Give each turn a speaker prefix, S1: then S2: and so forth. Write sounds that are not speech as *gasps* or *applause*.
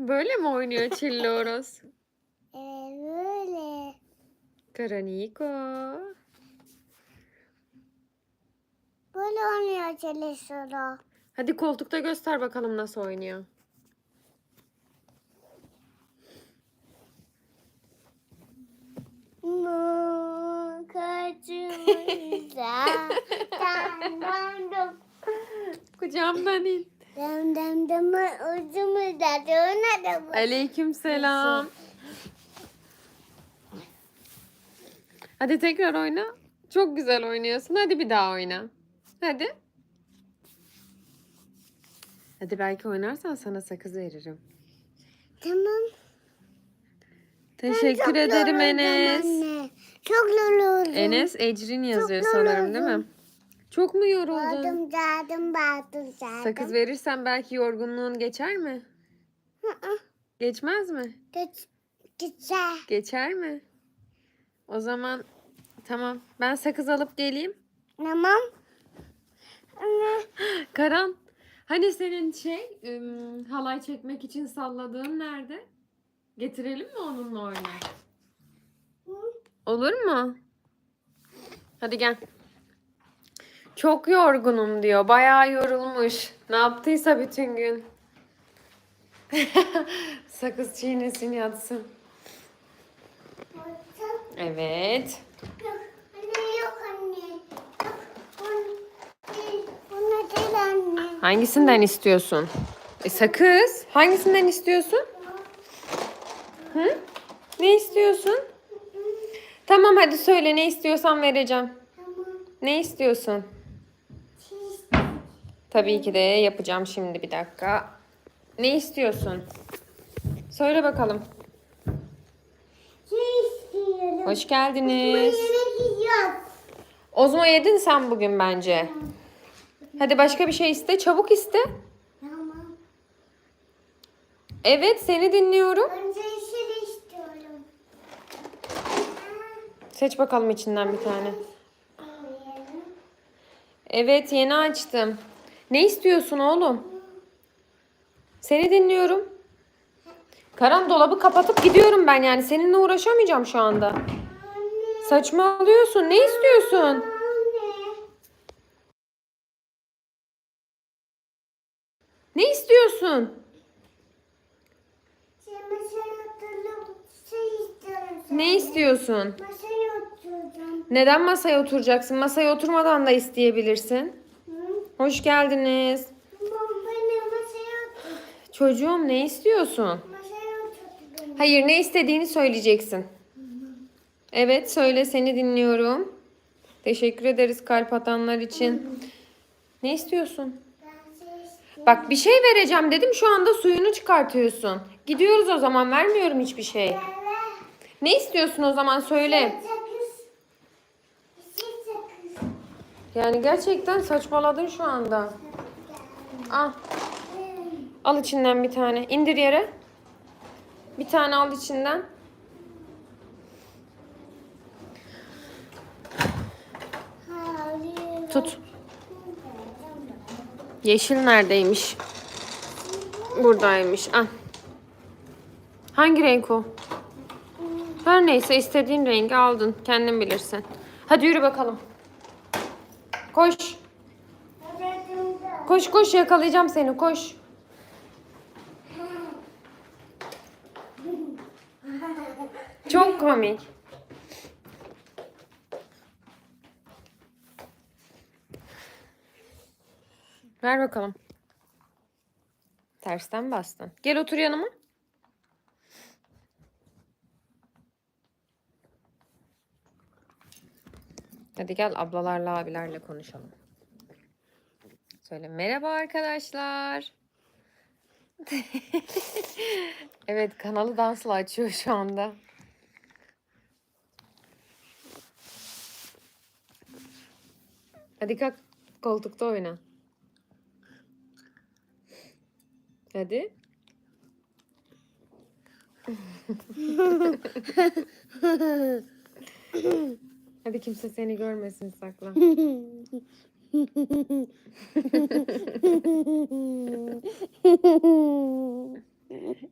S1: Böyle mi oynuyor? *laughs*
S2: Ee, böyle.
S1: Karaniko.
S2: Böyle oynuyor çalışıyor.
S1: Hadi koltukta göster bakalım nasıl oynuyor. *laughs* Kucağımdan in.
S2: Dam dam dam ucumuzda döne de bu.
S1: Aleyküm selam. Hadi tekrar oyna. Çok güzel oynuyorsun. Hadi bir daha oyna. Hadi. Hadi belki oynarsan sana sakız veririm.
S2: Tamam.
S1: Teşekkür ederim Enes.
S2: Anne. Çok yoruldum.
S1: Enes Ecrin yazıyor sanırım değil mi? Çok mu yoruldun?
S2: Bağırdım, bağırdım, bağırdım, bağırdım.
S1: Sakız verirsen belki yorgunluğun geçer mi?
S2: Hı hı.
S1: Geçmez mi?
S2: Geç, güzel.
S1: Geçer mi? O zaman tamam. Ben sakız alıp geleyim.
S2: Tamam. Anne. *gasps*
S1: Karan, hani senin şey ım, halay çekmek için salladığın nerede? Getirelim mi onunla oyna? Olur mu? Hadi gel. Çok yorgunum diyor. Bayağı yorulmuş. Ne yaptıysa bütün gün. *laughs* Sakız çiğnesin yatsın. Evet. Hangisinden istiyorsun? E, sakız. Hangisinden istiyorsun? Hı? Ne istiyorsun? Tamam hadi söyle ne istiyorsan vereceğim. Ne istiyorsun? Tabii ki de yapacağım şimdi bir dakika. Ne istiyorsun? Söyle bakalım.
S2: Çiz istiyorum.
S1: Hoş geldiniz. Ozmo yedin sen bugün bence. Hadi başka bir şey iste. Çabuk iste.
S2: Tamam.
S1: Evet seni dinliyorum.
S2: Önce yeşil istiyorum.
S1: Seç bakalım içinden bir tane. Evet yeni açtım. Ne istiyorsun oğlum? Seni dinliyorum. Karan dolabı kapatıp gidiyorum ben yani. Seninle uğraşamayacağım şu anda.
S2: Anne.
S1: Saçmalıyorsun. Ne istiyorsun?
S2: Anne.
S1: Ne istiyorsun?
S2: Şey, şey.
S1: Ne istiyorsun?
S2: Masaya oturacağım.
S1: Neden masaya oturacaksın? Masaya oturmadan da isteyebilirsin. Hoş geldiniz.
S2: Otur.
S1: Çocuğum ne istiyorsun?
S2: Beni.
S1: Hayır ne istediğini söyleyeceksin. Evet söyle seni dinliyorum. Teşekkür ederiz kalp atanlar için. Ne istiyorsun?
S2: Şey.
S1: Bak bir şey vereceğim dedim şu anda suyunu çıkartıyorsun. Gidiyoruz o zaman vermiyorum hiçbir şey. Ne istiyorsun o zaman söyle.
S2: Sakız. Yeşil sakız.
S1: Yani gerçekten saçmaladın şu anda. Al. Al içinden bir tane. İndir yere. Bir tane al içinden. Tut. Yeşil neredeymiş? Buradaymış. Al. Hangi renk o? Her neyse istediğin rengi aldın. Kendin bilirsin. Hadi yürü bakalım. Koş. Koş koş yakalayacağım seni koş. Çok komik. Ver bakalım. Tersten bastın. Gel otur yanıma. Hadi gel ablalarla abilerle konuşalım. Söyle merhaba arkadaşlar. *laughs* evet kanalı dansla açıyor şu anda. Hadi kalk koltukta oyna. Hadi. *laughs* Hadi kimse seni görmesin saklan. *laughs* *laughs*